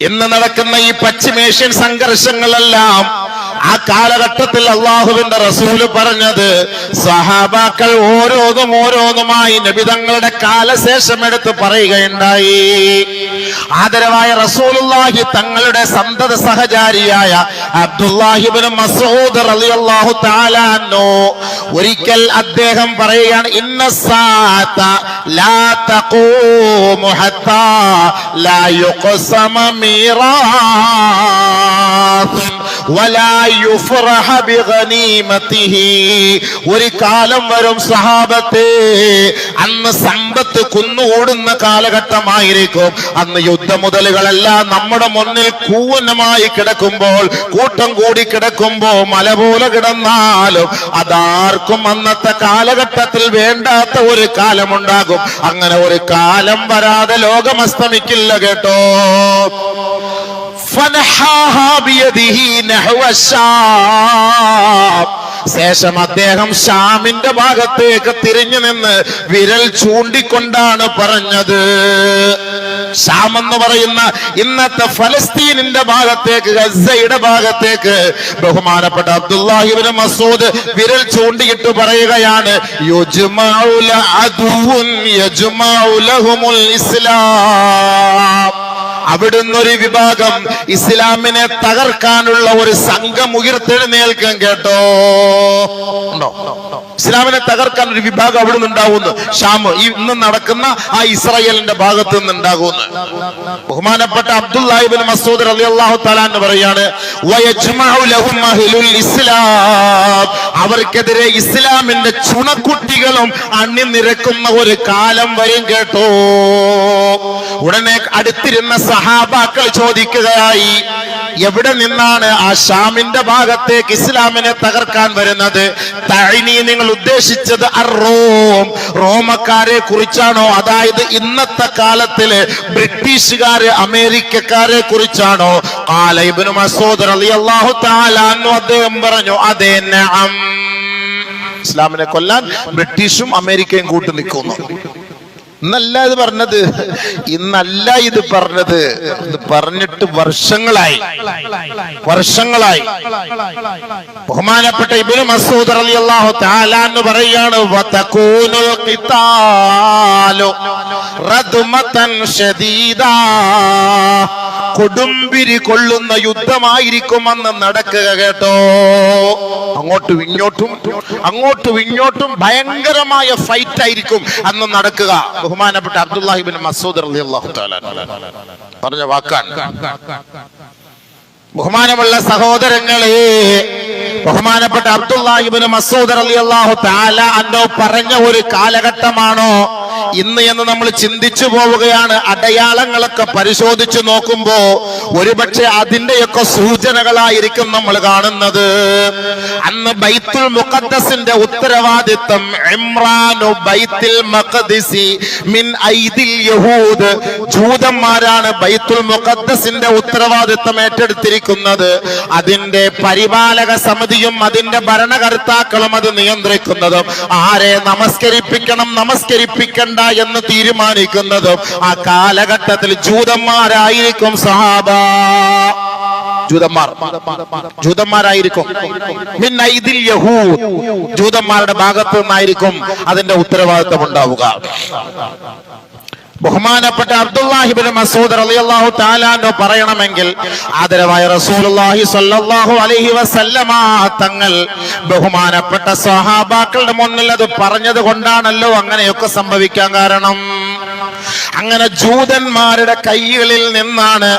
ഇന്ന് നടക്കുന്ന ഈ പശ്ചിമേഷ്യൻ സംഘർഷങ്ങളെല്ലാം ആ കാലഘട്ടത്തിൽ അള്ളാഹുവിന്റെ റസൂൽ പറഞ്ഞത് സഹാബാക്കൾ ഓരോന്നും ഓരോന്നുമായി നബിതങ്ങളുടെ കാലശേഷം എടുത്ത് പറയുകയുണ്ടായി. ആദരവായ റസൂലുല്ലാഹി തങ്ങളുടെ സന്തത സഹചാരിയായ അബ്ദുല്ലാഹിബിന് മസൂദ് റളിയല്ലാഹു അൻഹു ഒരിക്കൽ അദ്ദേഹം പറയുകയാണ് ഇന്ന സാത്ത ലാ തഖൂമു ഹത്താ ലാ യുഖ്സമ മീറാത്ത് ഒരു കാലം വരും സഹാബത്തെ അന്ന് സമ്പത്ത് കുന്നുകൂടുന്ന കാലഘട്ടമായിരിക്കും. അന്ന് യുദ്ധമുതലുകളെല്ലാം നമ്മുടെ മുന്നിൽ കൂവനമായി കിടക്കുമ്പോൾ കൂട്ടം കൂടി കിടക്കുമ്പോൾ മല പോലെ കിടന്നാലും അതാർക്കും അന്നത്തെ കാലഘട്ടത്തിൽ വേണ്ടാത്ത ഒരു കാലമുണ്ടാകും. അങ്ങനെ ഒരു കാലം വരാതെ ലോകം അസ്തമിക്കില്ല കേട്ടോ. ഫനഹാ ശേഷം അദ്ദേഹം ഷാമിന്റെ ഭാഗത്തേക്ക് തിരിഞ്ഞു നിന്ന് വിരൽ ചൂണ്ടിക്കൊണ്ടാണ് പറഞ്ഞത്. ഷാം എന്ന് പറയുന്ന ഇന്നത്തെ ഫലസ്തീനിന്റെ ഭാഗത്തേക്ക് ഗസയുടെ ഭാഗത്തേക്ക് ബഹുമാനപ്പെട്ട അബ്ദുല്ലാഹിബിന് മസൂദ് വിരൽ ചൂണ്ടിയിട്ട് പറയുകയാണ് ഇസ്ലാം. അവിടുന്ന് ഒരു വിഭാഗം ഇസ്ലാമിനെ തകർക്കാനുള്ള ഒരു സംഘം ഉയർത്തെഴുന്നേൽക്കും കേട്ടോ. ഉണ്ടോ? ഇസ്ലാമിനെ തകർക്കാൻ ഒരു വിഭാഗം അവിടെ ഉണ്ടാവുന്നു. ഷാമ് ഈ ഇന്ന് നടക്കുന്ന ആ ഇസ്രായേലിന്റെ ഭാഗത്ത് നിന്ന് ഉണ്ടാകുന്നു. ബഹുമാനപ്പെട്ട അബ്ദുല്ലാഹിബിൻ മസൂദ് റളിയല്ലാഹു തആല എന്ന് പറയാണ് ഇസ്ലാം. അവർക്കെതിരെ ഇസ്ലാമിന്റെ ചുണക്കുട്ടികളും അണിനിരക്കുന്ന ഒരു കാലം വരും കേട്ടോ. ഉടനെ അടുത്തിരുന്ന സഹാബാക്കൾ ചോദിക്കുകയായി എവിടെ നിന്നാണ് ആ ഷാമിന്റെ ഭാഗത്തേക്ക് ഇസ്ലാമിനെ തകർക്കാൻ വരുന്നത്? തഴിനി നിങ്ങൾ ഉദ്ദേശിച്ചത് റോം. റോമക്കാരെ കുറിച്ചാണോ? അതായത് ഇന്നത്തെ കാലത്തിൽ ബ്രിട്ടീഷുകാരെ അമേരിക്കക്കാരെ കുറിച്ചാണോ? കാലൈബിന് ഇബ്നു അലി അൻഹു അദ്ദേഹം പറഞ്ഞു അതെ ഇസ്ലാമിനെ കൊല്ലാൻ ബ്രിട്ടീഷും അമേരിക്കയും കൂട്ടു നിൽക്കുന്നു. ഇന്നല്ല ഇത് പറഞ്ഞത്. ഇന്നല്ല ഇത് പറഞ്ഞത്. ഇത് പറഞ്ഞിട്ട് വർഷങ്ങളായി. വർഷങ്ങളായി. ബഹുമാനപ്പെട്ട ഇബ്നു മസൂദ് റളിയല്ലാഹു തആല എന്ന് പറയാണ് റദ്മതൻ ഷദീദാ. കൊടുമ്പിരി കൊള്ളുന്ന യുദ്ധമായിരിക്കും അന്ന് നടക്കുക കേട്ടോ. അങ്ങോട്ടും ഇങ്ങോട്ടും അങ്ങോട്ടും ഇങ്ങോട്ടും ഭയങ്കരമായ ഫൈറ്റ് ആയിരിക്കും അന്ന് നടക്കുക. ബഹുമാനപ്പെട്ട അബ്ദുല്ലാഹിബിൻ മസൂദ് പറഞ്ഞ വാക്കാൻ ബഹുമാനമുള്ള സഹോദരങ്ങളെ ബഹുമാനപ്പെട്ട അബ്ദുല്ലാഹിബിൻ മസൂദ് അലി അള്ളാഹു താല അന്നോ പറഞ്ഞ ഒരു കാലഘട്ടമാണോ? ഇന്ന് എന്ന് നമ്മൾ ചിന്തിച്ചു പോവുകയാണ് അടയാളങ്ങളൊക്കെ പരിശോധിച്ചു നോക്കുമ്പോ ഒരുപക്ഷെ അതിന്റെയൊക്കെ സൂചനകളായിരിക്കും നമ്മൾ കാണുന്നത്. അന്ന് ബൈത്തുൽ മുഖദ്സിന്റെ ഉത്തരവാദിത്വം ഇമ്രാനു ബൈത്തിൽ മഖദിസി മിൻ ഐദിൽ യഹൂദ്. ജൂതന്മാരാണ് ബൈത്തുൽ മുഖദ്സിന്റെ ഉത്തരവാദിത്വം ഏറ്റെടുത്തിരിക്കുന്നത്. അതിന്റെ പരിപാലക സമിതിയും അതിന്റെ ഭരണകർത്താക്കളും അത് നിയന്ത്രിക്കുന്നതും. ആരെ നമസ്കരിപ്പിക്കണം നമസ്കരിപ്പിക്കണം നമസ്കരിപ്പിക്കണ്ട എന്ന് തീരുമാനിക്കുന്നതും ആ കാലഘട്ടത്തിൽ ജൂതന്മാരായിരിക്കും സഹാബ. ജൂതന്മാരായിരിക്കും. യഹൂദ്. ജൂതന്മാരുടെ ഭാഗത്തു നിന്നായിരിക്കും അതിന്റെ ഉത്തരവാദിത്വം ഉണ്ടാവുക. ബഹുമാനപ്പെട്ട അബ്ദുല്ലാഹിബിൻ മസൂദ് റളിയല്ലാഹു തആലാനോ പറയണമെങ്കിൽ ആദരവായ റസൂലുള്ളാഹി സ്വല്ലല്ലാഹു അലൈഹി വസല്ലമ തങ്ങൾ ബഹുമാനപ്പെട്ട സ്വഹാബാക്കളുടെ മുന്നിൽ അത് പറഞ്ഞത് കൊണ്ടാണല്ലോ അങ്ങനെയൊക്കെ സംഭവിക്കാൻ കാരണം. അങ്ങനെ ജൂതന്മാരുടെ കൈകളിൽ നിന്നാണ്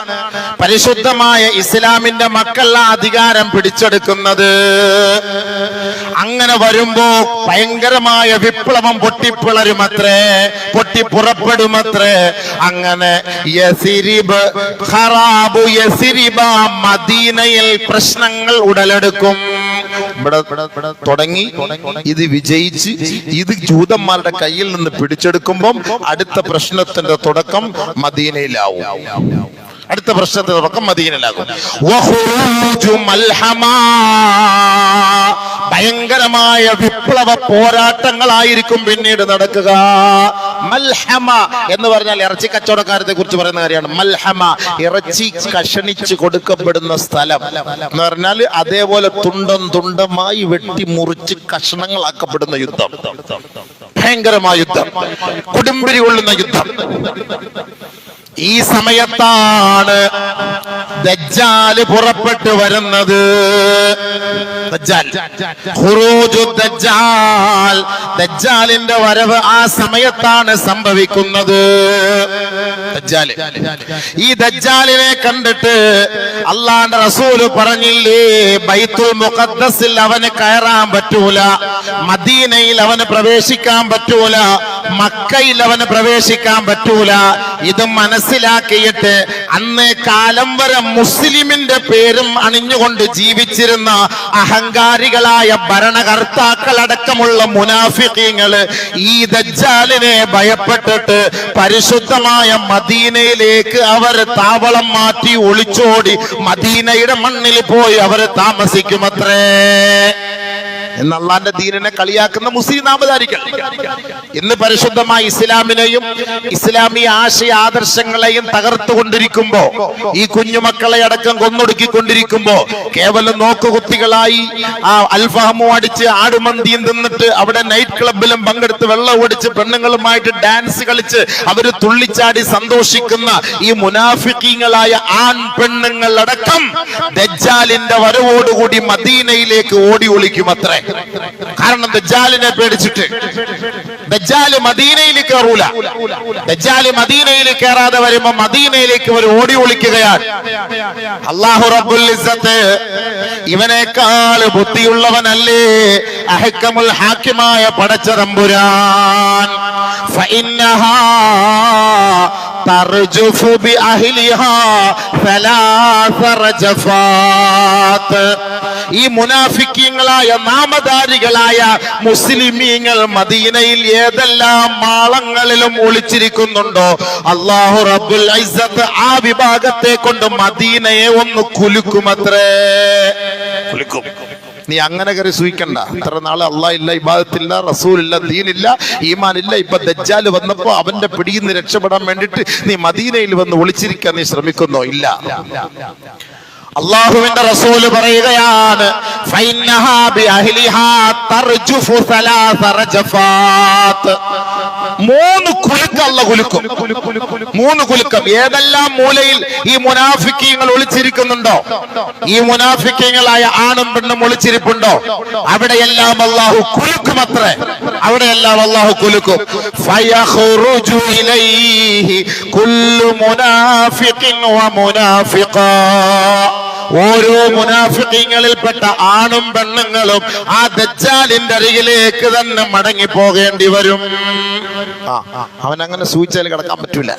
പരിശുദ്ധമായ ഇസ്ലാമിന്റെ മക്കൾ അധികാരം പിടിച്ചെടുക്കുന്നത്. അങ്ങനെ വരുമ്പോ ഭയങ്കരമായ വിപ്ലവം പൊട്ടിപ്പിളരുമത്രേ പൊട്ടിപ്പുറപ്പെടുമത്രേ. അങ്ങനെ ഖറാബു മദീനയിൽ പ്രശ്നങ്ങൾ ഉടലെടുക്കും. ഇവിടെ തുടങ്ങി ഇത് വിജയിച്ച് ഇത് ജൂതന്മാരുടെ കയ്യിൽ നിന്ന് പിടിച്ചെടുക്കുമ്പം അടുത്ത പ്രശ്നത്തിന്റെ തുടക്കം മദീനയിലാവും. അടുത്ത പ്രശ്നത്തിൽ തുടക്കം മൽഹമാ. ഭയങ്കരമായ വിപ്ലവ പോരാട്ടങ്ങളായിരിക്കും പിന്നീട് നടക്കുക. മൽഹമ എന്ന് പറഞ്ഞാൽ ഇറച്ചി കച്ചവടക്കാരത്തെ കുറിച്ച് പറയുന്ന കാര്യമാണ്. മൽഹമ ഇറച്ചി കഷണിച്ച് കൊടുക്കപ്പെടുന്ന സ്ഥലം. എന്ന് പറഞ്ഞാൽ അതേപോലെ തുണ്ടം തുണ്ടമായി വെട്ടി മുറിച്ച് കഷണങ്ങളാക്കപ്പെടുന്ന യുദ്ധം. ഭയങ്കരമായ യുദ്ധം. കൊടുമ്പിരി കൊള്ളുന്ന യുദ്ധം. ഈ സമയത്താണ് ദജ്ജാൽ പുറപ്പെട്ടു വരുന്നത്. ദജ്ജാൽ. ദജ്ജാലിന്റെ വരവ് ആ സമയത്താണ് സംഭവിക്കുന്നത്. ഈ ദജ്ജാലിനെ കണ്ടിട്ട് അള്ളാന്റെ റസൂൽ പറഞ്ഞില്ലേ ബൈത്തുൽ മുഖദ്ദസിൽ അവന് കയറാൻ പറ്റൂല മദീനയിൽ അവന് പ്രവേശിക്കാൻ പറ്റൂല മക്കയിൽ അവന് പ്രവേശിക്കാൻ പറ്റൂല ഇത് മനസ്സിലാക്കിയിട്ട് അന്ന് കാലം വരെ മുസ്ലിമിന്റെ പേരും അണിഞ്ഞുകൊണ്ട് ജീവിച്ചിരുന്ന അഹങ്കാരികളായ ഭരണകർത്താക്കളടക്കമുള്ള മുനാഫിക്കീങ്ങൾ ഈ ദജ്ജാലിനെ ഭയപ്പെട്ടിട്ട് പരിശുദ്ധമായ മദീനയിലേക്ക് അവർ താവളം മാറ്റി ഒളിച്ചോടി മദീനയുടെ മണ്ണിൽ പോയി അവർ താമസിക്കുമത്രേ. എന്ന് അള്ളാന്റെ ദീനിനെ കളിയാക്കുന്ന മുസ്ലിം നാമധാരികൾ. ഇന്ന് പരിശുദ്ധമായ ഇസ്ലാമിനെയും ഇസ്ലാമിക ആശയ ആദർശങ്ങളെയും തകർത്തുകൊണ്ടിരിക്കുമ്പോ ഈ കുഞ്ഞുമക്കളെ അടക്കം കൊന്നൊടുക്കിക്കൊണ്ടിരിക്കുമ്പോ കേവലം നോക്കുകുത്തികളായി ആ അൽഫാമും അടിച്ച് ആടുമന്തിയും തിന്നിട്ട് അവിടെ നൈറ്റ് ക്ലബിലും പങ്കെടുത്ത് വെള്ളം ഓടിച്ച് പെണ്ണുങ്ങളുമായിട്ട് ഡാൻസ് കളിച്ച് അവർ തുള്ളിച്ചാടി സന്തോഷിക്കുന്ന ഈ മുനാഫിക്കീങ്ങളായ ആൺ പെണ്ണുങ്ങളടക്കം ദജ്ജാലിന്റെ വരവോടുകൂടി മദീനയിലേക്ക് ഓടി ഒളിക്കും അത്രേ കാരണം ദജ്ജാലിനെ പേടിച്ചിട്ട്. ദജ്ജാൽ മദീനയിൽ കയറൂല ദജ്ജാൽ മദീനയിൽ കയറാതെ വരുമ്പോ മദീനയിലേക്ക് ഒരു ഓടി ഒളിക്കുകയാണ്. അള്ളാഹു റബ്ബുൽ ഇവനേക്കാൾ ബുദ്ധിയുള്ളവനല്ലേ? അഹക്കമുൽ ഹാക്കിമായ പടച്ചറമ്പുരാൻ ഈ മുനാഫിക്കീങ്ങളായ നാമധാരികളായ മുസ്ലിമീങ്ങൾ മദീനയിൽ ഏതെല്ലാം മാളങ്ങളിലും ഒളിച്ചിരിക്കുന്നുണ്ടോ? അള്ളാഹു റബ്ബുൽ ആ വിഭാഗത്തെ കൊണ്ട് മദീനയെ ഒന്ന് കുലുക്കുമത്രേ. കുലുക്കും. നീ അങ്ങനെ കയറി സൂഹിക്കണ്ട ഇത്ര നാളെ അള്ളാഹ് ഇല്ല ഇബാദത്തില്ല റസൂലില്ല ദീനില്ല ഈമാനില്ല. ഇപ്പൊ ദജ്ജാൽ വന്നപ്പോ അവന്റെ പിടിയിൽ നിന്ന് രക്ഷപ്പെടാൻ വേണ്ടിയിട്ട് നീ മദീനയിൽ വന്ന് ഒളിച്ചിരിക്കാൻ നീ ശ്രമിക്കുന്നോ? ഇല്ല. അള്ളാഹുവിന്റെ റസൂൽ പറയുകയാണ്. മൂന്ന് കുലുക്കുള്ള കുലുക്കും. മൂന്ന് കുലുക്കം. ഏതെല്ലാം മൂലയിൽ ഈ മുനാഫിക്കീങ്ങൾ ഒളിച്ചിരിക്കുന്നുണ്ടോ? ഈ മുനാഫിക്കീങ്ങളായ ആണും പെണ്ണും ഒളിച്ചിരിപ്പുണ്ടോ? അവിടെയെല്ലാം അള്ളാഹു കുലുക്കും അത്രേ. അവിടെയെല്ലാം അള്ളാഹു കുലുക്കും. ഓരോ മുനാഫിക്കങ്ങളിൽപ്പെട്ട ആണും പെണ്ണുങ്ങളും ആ ദജ്ജാലിന്റെ അരികിലേക്ക് തന്നെ മടങ്ങി പോകേണ്ടി വരും അവൻ അങ്ങനെ സൂചിച്ചാൽ കിടക്കാൻ പറ്റൂല.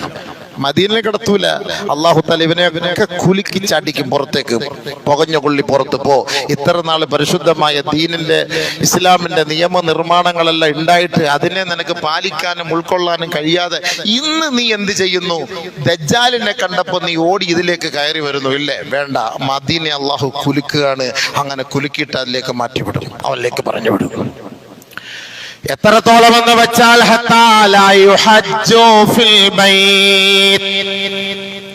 മദീനിൽ കിടത്തൂല. അള്ളാഹു താല ഇവനെ ഒക്കെ കുലുക്കി ചാടിക്കും പുറത്തേക്ക്. പുകഞ്ഞ കൊള്ളി പുറത്ത് പോ. ഇത്ര നാൾ പരിശുദ്ധമായ ദീനിന്റെ ഇസ്ലാമിന്റെ നിയമനിർമ്മാണങ്ങളെല്ലാം ഉണ്ടായിട്ട് അതിനെ നിനക്ക് പാലിക്കാനും ഉൾക്കൊള്ളാനും കഴിയാതെ ഇന്ന് നീ എന്ത് ചെയ്യുന്നു? ദജ്ജാലിനെ കണ്ടപ്പോ നീ ഓടി ഇതിലേക്ക് കയറി വരുന്നു. ഇല്ലേ? വേണ്ട. മദീനെ അള്ളാഹു കുലുക്കുകയാണ്. അങ്ങനെ കുലുക്കിയിട്ട് അതിലേക്ക് മാറ്റിവിടും. അവനിലേക്ക് പറഞ്ഞു വിടും. എത്രത്തോളം എന്ന് വെച്ചാൽ.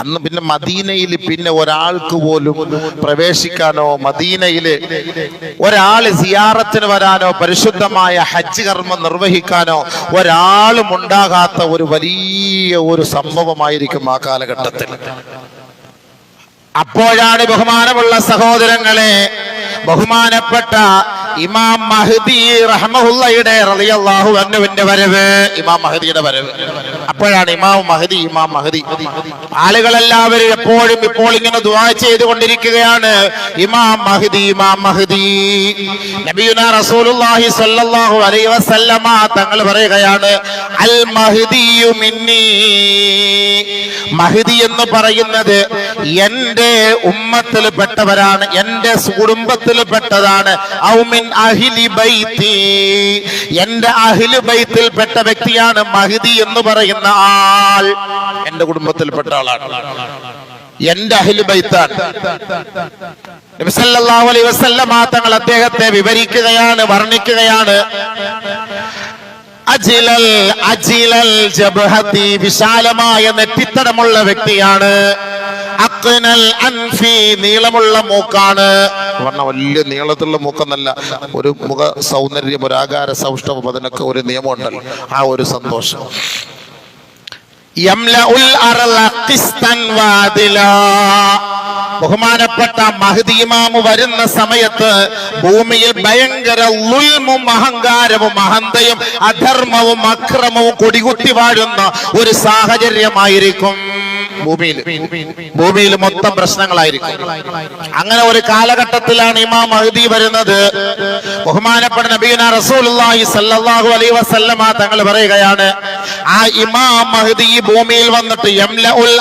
അന്ന് പിന്നെ മദീനയിൽ പിന്നെ ഒരാൾക്ക് പോലും പ്രവേശിക്കാനോ മദീനയിൽ ഒരാൾ സിയാറത്തിന് വരാനോ പരിശുദ്ധമായ ഹജ്ജ് കർമ്മം നിർവഹിക്കാനോ ഒരാളും ഉണ്ടാകാത്ത ഒരു വലിയ ഒരു സംഭവമായിരിക്കും ആ കാലഘട്ടത്തിൽ അപ്പോഴാണ് ബഹുമാനമുള്ള സഹോദരങ്ങളെ ബഹുമാനപ്പെട്ട ഇമാം മഹദി റഹ്മഹുല്ലയുടെ റളിയല്ലാഹു അന്നുവിന്റെ വരവ്. ഇമാം മഹദിയുടെ വരവ്. അപ്പോഴാണ് ഇമാം മഹദി ഇമാം മഹദി. ആളുകളെല്ലാവരും എപ്പോഴും ഇപ്പോൾ ഇങ്ങനെ ദുആ ചെയ്തുകൊണ്ടിരിക്കുകയാണ്. ഇമാം മഹദി ഇമാം മഹദി. നബിയുന റസൂലുള്ളാഹി സ്വല്ലല്ലാഹു അലൈഹി വസല്ലമ തങ്ങൾ പറയുകയാണ് അൽ മഹദിയു മിന്നി. മഹദി എന്ന് പറയുന്നത് എന്റെ ഉമ്മത്തിൽ പെട്ടവരാണ് എന്റെ കുടുംബത്തിൽ പെട്ടതാണ് ഔമിൻ അഹിലി ബൈത്തി. എന്റെ അഹിലി ബൈത്തിൽപ്പെട്ട വ്യക്തിയാണ് മഹിദി എന്ന് പറയുന്ന ആൾ. എന്റെ കുടുംബത്തിൽപ്പെട്ട ആളാണ്. എന്റെ അഹിലി ബൈത്താണ്. തങ്ങൾ അദ്ദേഹത്തെ വിവരിക്കുകയാണ് വർണിക്കുകയാണ്. അജിലൽ അജിലൽ ജബഹത്തി വിശാലമായ നെറ്റിത്തടമുള്ള വ്യക്തിയാണ്. നീളമുള്ള മൂക്കാണ്. പറഞ്ഞ വലിയ നീളത്തിലുള്ള മൂക്കെന്നല്ല ഒരു മുഖ സൗന്ദര്യം ഒരു ആകാര സൗഷ്ഠവം അതിനൊക്കെ ഒരു നിയമമുണ്ടല്ലോ. ആ ഒരു സന്തോഷം. ബഹുമാനപ്പെട്ട മഹദീമാമു വരുന്ന സമയത്ത് ഭൂമിയിൽ ഭയങ്കര ലുൽമും അഹങ്കാരവും അഹന്തയും അധർമ്മവും അക്രമവും കൊടികുത്തി വാഴുന്ന ഒരു സാഹചര്യമായിരിക്കും. ഭൂമിയിൽ. ഭൂമിയിൽ മൊത്തം പ്രശ്നങ്ങളായിരിക്കും. അങ്ങനെ ഒരു കാലഘട്ടത്തിലാണ് ഇമാം മഹദി വരുന്നത്. ബഹുമാനപ്പെട്ട നബീന റസൂലുള്ളാഹി സല്ലാഹു അലൈഹി വസല്ലമ തങ്ങൾ പറയുകയാണ് ആ ഇമാം മഹദി ഭൂമിയിൽ വന്നിട്ട് യംലഉൽ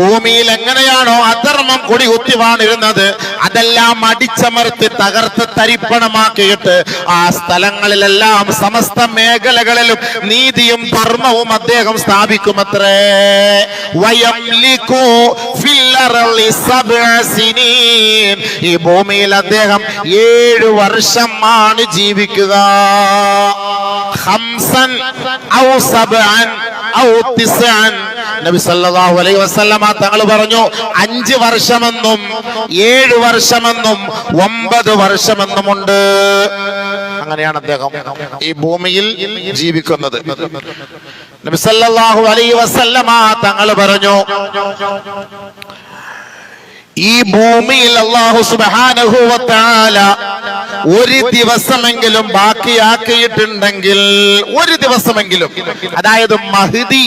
ഭൂമിയിൽ എങ്ങനെയാണോ അധർമ്മം കൊടി കുത്തിവാണിരുന്നത് അതെല്ലാം അടിച്ചമർത്തി തകർത്ത് തരിപ്പണമാക്കിയിട്ട് ആ സ്ഥലങ്ങളിലെല്ലാം സമസ്ത മേഖലകളിലും നീതിയും ധർമ്മവും അദ്ദേഹം സ്ഥാപിക്കുമത്രേ. ഈ ഭൂമിയിൽ അദ്ദേഹം ഏഴു വർഷമാണ് ജീവിക്കുക ഹംസൻ ഔ തിസ്അൻ നബി സല്ലല്ലാഹു അലൈഹി വസല്ലമ തങ്ങൾ പറഞ്ഞു അഞ്ച് വർഷമെന്നും ഏഴ് വർഷമെന്നും ഒമ്പത് വർഷമെന്നുമുണ്ട്. അങ്ങനെയാണ് അദ്ദേഹം ഈ ഭൂമിയിൽ ജീവിക്കുന്നത്. നബി സല്ലല്ലാഹു അലൈഹി വസല്ലമ തങ്ങൾ പറഞ്ഞു ഈ ഭൂമിയിൽ അള്ളാഹു തആല ഒരു ദിവസമെങ്കിലും ബാക്കിയാക്കിയിട്ടുണ്ടെങ്കിൽ ഒരു ദിവസമെങ്കിലും. അതായത് മഹദി.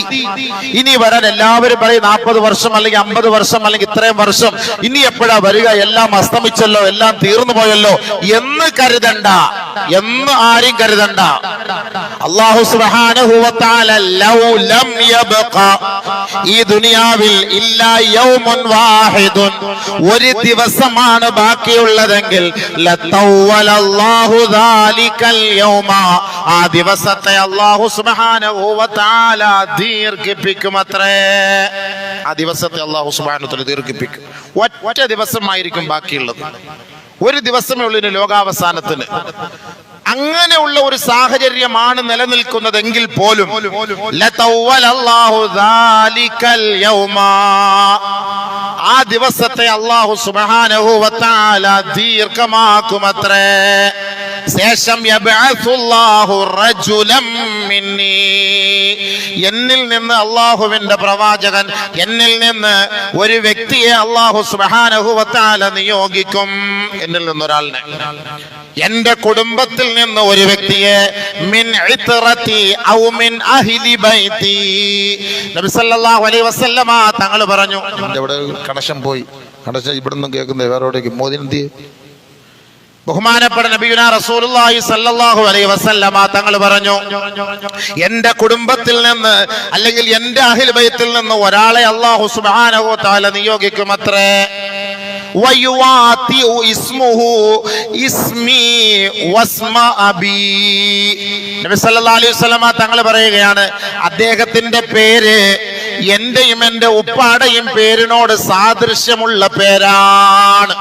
ഇനി വരാൻ എല്ലാവരും പറയും നാൽപ്പത് വർഷം അല്ലെങ്കിൽ അമ്പത് വർഷം അല്ലെങ്കിൽ ഇത്രയും വർഷം. ഇനി എപ്പോഴാ വരിക? എല്ലാം അസ്തമിച്ചല്ലോ എല്ലാം തീർന്നു പോയല്ലോ എന്ന് കരുതണ്ട. എന്ന് ആരും കരുതണ്ട. അള്ളാഹു ഈ ദുനിയാവിൽ ഇല്ലാ യൗമുൻ വാഹിദുൻ. ഒരു ദിവസമാണ് ബാക്കിയുള്ളതെങ്കിൽ ലത്തൗവലല്ലാഹു ദാലികൽ യൗമ. ആ ദിവസത്തെ അല്ലാഹു സുബ്ഹാനഹു വ തആല ദീർഘിപ്പിക്കുമത്രേ. ആ ദിവസത്തെ അല്ലാഹു സുബ്ഹാനഹു തആല ദീർഘിപ്പിക്കും. ഒറ്റ ദിവസമായിരിക്കും ബാക്കിയുള്ളത്. ഒരു ദിവസമേ ഉള്ളൂ ലോകാവസാനത്തിന്. അങ്ങനെയുള്ള ഒരു സാഹചര്യമാണ് നിലനിൽക്കുന്നതെങ്കിൽ പോലും. ആ ദിവസത്തെ അള്ളാഹു സുബ്ഹാനഹു വ ദീർഘമാക്കുമത്രേ ശേഷം എന്നിൽ നിന്ന് അള്ളാഹുവിന്റെ പ്രവാചകൻ എന്നിൽ നിന്ന് ഒരു വ്യക്തിയെ അള്ളാഹു സുബ്ഹാനഹു വ നിയോഗിക്കും. എന്നിൽ നിന്നൊരാളിനെ എന്റെ കുടുംബത്തിൽ നിന്ന് ഒരു വ്യക്തിയെ മിൻ ഔ മിൻ ബൈതി നബി സല്ലല്ലാഹു അലൈഹി വസല്ലമ തങ്ങൾ പറഞ്ഞു ഇവിടെ കണക്ഷൻ പോയി. കണക്ഷൻ ഇവിടുന്ന് കേൾക്കുന്നത് വേറെ എവിടേക്ക്? മോദിനെന്തി ബഹുമാനപ്പെട്ട നബിയുന റസൂലുള്ളാഹി സല്ലല്ലാഹു അലൈഹി വസല്ലമ തങ്ങൾ പറഞ്ഞു എന്റെ കുടുംബത്തിൽ നിന്ന് അല്ലെങ്കിൽ എന്റെ അഹിൽ ബൈത്തിൽ നിന്ന് ഒരാളെ അല്ലാഹു സുബ്ഹാനഹു തആല നിയോഗിക്കുമത്രേ. വയുവാതിഉ ഇസ്മുഹു ഇസ്മി വസ്മ അബി. നബി സല്ലല്ലാഹു അലൈഹി വസല്ലമ തങ്ങൾ പറയുകയാണ് അദ്ദേഹത്തിന്റെ പേര് എന്റെയും എന്റെ ഉപ്പാടയും പേരിനോട് സാദൃശ്യമുള്ള പേരാണ്.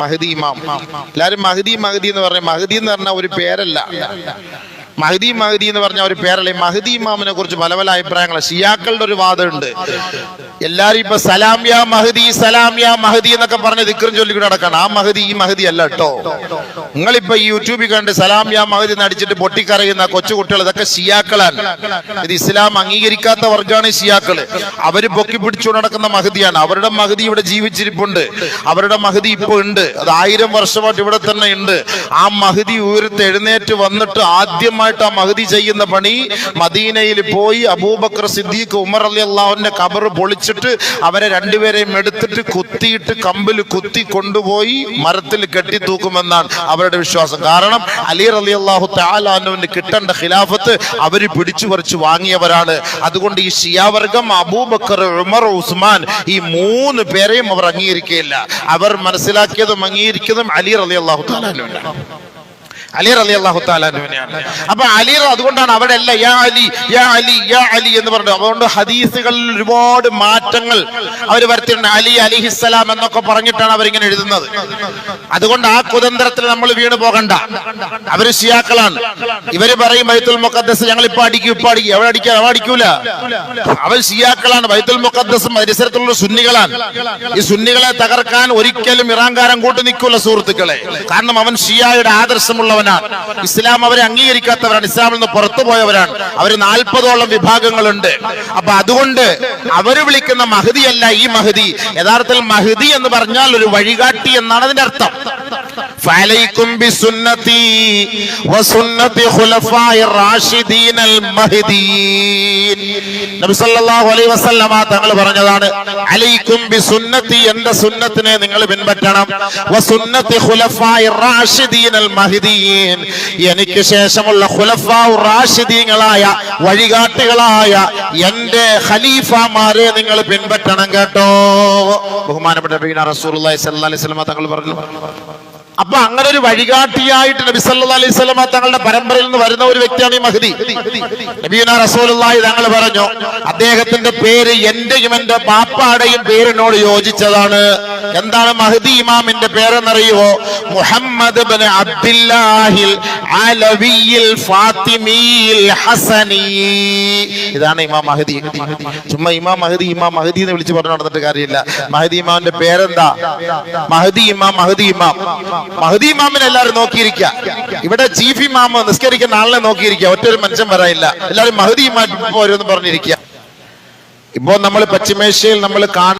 മഹദി ഇമാം. എല്ലാരും മഹദി മഹദി എന്ന് പറഞ്ഞ മഹദി എന്ന് പറഞ്ഞ ഒരു പേരല്ല. മഹദി മഹദി എന്ന് പറഞ്ഞ ഒരു പേരല്ലേ? മഹദി ഇമാമിനെ കുറിച്ച് പല പല അഭിപ്രായങ്ങൾ ഷിയാക്കളുടെ ഒരു വാദമുണ്ട്. എല്ലാരും ഇപ്പൊ സലാം യാ മഹദി സലാം യാ മഹദി എന്നൊക്കെ പറഞ്ഞ് ദിക്കറും ചൊല്ലിക്കൂടെ നടക്കണം. ആ മഹദി ഈ മഹദി അല്ല കേട്ടോ നിങ്ങളിപ്പോ ഈ യൂട്യൂബിൽ കണ്ട് സലാം യാ മഹദി നടിച്ചിട്ട് പൊട്ടിക്കരയുന്ന കൊച്ചു കുട്ടികൾ ഇതൊക്കെ ഷിയാക്കളാണ് ഇത് ഇസ്ലാം അംഗീകരിക്കാത്ത വർഗമാണ് ഈ ഷിയാക്കൾ അവർ പൊക്കി പിടിച്ചു നടക്കുന്ന മഹദിയാണ്. അവരുടെ മഹദി ഇവിടെ ജീവിച്ചിരിപ്പുണ്ട്. അവരുടെ മഹദി ഇപ്പൊ ഉണ്ട്. അത് ആയിരം വർഷമായിട്ട് ഇവിടെ തന്നെ ഉണ്ട്. ആ മഹദി ഉയരത്ത് എഴുന്നേറ്റ് വന്നിട്ട് ആദ്യമായിട്ട് ആ മഹദി ചെയ്യുന്ന പണി. മദീനയിൽ പോയി അബൂബക്കർ സിദ്ദീഖ് ഉമർ അലി അള്ളാഹുവിന്റെ കബർ പൊളിച്ചിട്ട് അവരെ രണ്ടുപേരെയും എടുത്തിട്ട് കുത്തിയിട്ട് കമ്പിൽ കുത്തി കൊണ്ടുപോയി മരത്തിൽ കെട്ടി തൂക്കുമെന്നാണ് അവരുടെ വിശ്വാസം. കാരണം അലി അലി അള്ളാഹു താലാനുവിന് കിട്ടേണ്ട ഖിലാഫത്ത് അവർ പിടിച്ചു പറിച്ചു വാങ്ങിയവരാണ്. അതുകൊണ്ട് ഈ ഷിയാവർഗം അബൂബക്കർ ഉമർ ഉസ്മാൻ ഈ മൂന്ന് പേരെയും അവർ അംഗീകരിക്കുകയില്ല. അവർ മനസ്സിലാക്കിയതും അംഗീകരിക്കുന്നതും അലി അലി അള്ളാഹു താലാനുവിനാണ് അലി അലി അള്ളാഹു താലാനുവിനെയാണ് അപ്പൊ അലി അതുകൊണ്ടാണ് അവിടെ അല്ല യാ അലി യാ അലി യാ അലി എന്ന് പറഞ്ഞു അതുകൊണ്ട് ഹദീസുകളിൽ ഒരുപാട് മാറ്റങ്ങൾ അവർ വരുത്തിയിട്ടുണ്ട്. അലി അലിഹിസ്സലാം എന്നൊക്കെ പറഞ്ഞിട്ടാണ് അവരിങ്ങനെ എഴുതുന്നത്. അതുകൊണ്ട് ആ കുതന്ത്രത്തിൽ നമ്മൾ വീണ് പോകണ്ട. അവർ ഷിയാക്കളാണ്. ഇവർ പറയും ബൈത്തുൽ മുഖദ്ദസ് ഞങ്ങൾ ഇപ്പൊ അടിക്കും ഇപ്പൊ അടിക്കും. എവിടെ അടിക്കാൻ? അവ അടിക്കൂല. അവർ ഷിയാക്കളാണ്. ബൈത്തുൽ മുഖദ്ദസും പരിസരത്തുള്ള സുന്നികളാണ്. ഈ സുന്നികളെ തകർക്കാൻ ഒരിക്കലും ഇറാൻകാരൻ കൂട്ടി നിൽക്കൂല സുഹൃത്തുക്കളെ. കാരണം അവൻ ഷിയായുടെ ആദർശമുള്ളവനാണ് ഇസ്ലാം അവരെ അംഗീകരിക്കാത്തവരാണ് ഇസ്ലാമിൽ നിന്ന് പുറത്തു പോയവരാണ് അവർ നാൽപ്പതോളം വിഭാഗങ്ങളുണ്ട് അപ്പൊ അതുകൊണ്ട് അവര് വിളിക്കുന്ന മഹദിയല്ല ഈ മഹദി യഥാർത്ഥത്തിൽ മഹദി എന്ന് പറഞ്ഞാൽ ഒരു വഴികാട്ടി എന്നാണ് അതിന്റെ അർത്ഥം فعليكم بسنتي وسنة خلفاء الراشدين المهديين നബി സല്ലല്ലാഹു അലൈഹി വസല്ലമ തങ്ങൾ പറഞ്ഞതാണ് അലൈക്കും ബിസുന്നത്തി എന്റെ സുന്നത്തിനെ നിങ്ങൾ പിൻപറ്റണം വസുന്നത്തി ഖുലഫാഇ റാഷിദീൻ അൽ മഹ്ദിയീൻ എനിക്ക് ശേഷമുള്ള റാഷിദീങ്ങളായ വഴികാട്ടികളായ എന്റെ ഖലീഫമാരെ നിങ്ങൾ പിൻപറ്റണം കേട്ടോ. ബഹുമാനപ്പെട്ട വസല്ലമ തങ്ങൾ പറഞ്ഞു. അപ്പൊ അങ്ങനെ ഒരു വഴികാട്ടിയായിട്ട് നബി സല്ലാ അലൈഹി വസല്ലമ തങ്ങളുടെ പരമ്പരയിൽ നിന്ന് വരുന്ന ഒരു വ്യക്തിയാണ് ഈ മഹദി. നബീന റസൂലുള്ളാഹി തങ്ങൾ പറഞ്ഞു അദ്ദേഹത്തിന്റെ പേര് എന്റെയും എന്റെ പാപ്പാടെയും പേരിനോട് യോജിച്ചതാണ്. എന്താണ് മഹദി ഇമാമിന്റെ പേരെന്നറിയുവോ? മുഹമ്മദ് അബ്ദില്ലാഹിൽ ഹസനി. ഇതാണ് ഇമാം മഹദി. ചുമ്മാ ഇമാം മഹദി ഇമാം മഹദി എന്ന് വിളിച്ച് പറഞ്ഞു നടന്നിട്ട് കാര്യമില്ല. മഹദി ഇമാമിന്റെ പേരെന്താ? മഹദി ഇമാം മഹദി ഇമാം. മഹദി ഇമാമിനെ എല്ലാവരും നോക്കിയിരിക്കുക ഇവിടെ ചീഫ് ഇമാം നിസ്കരിക്കുന്ന ആളിനെ ഒറ്റ ഒരു മനുഷ്യൻ വരാനില്ല. എല്ലാവരും മഹദി ഇമാം പറഞ്ഞിരിക്കുക ഇപ്പോ നമ്മൾ പശ്ചിമേഷ്യയിൽ നമ്മൾ കാണുന്ന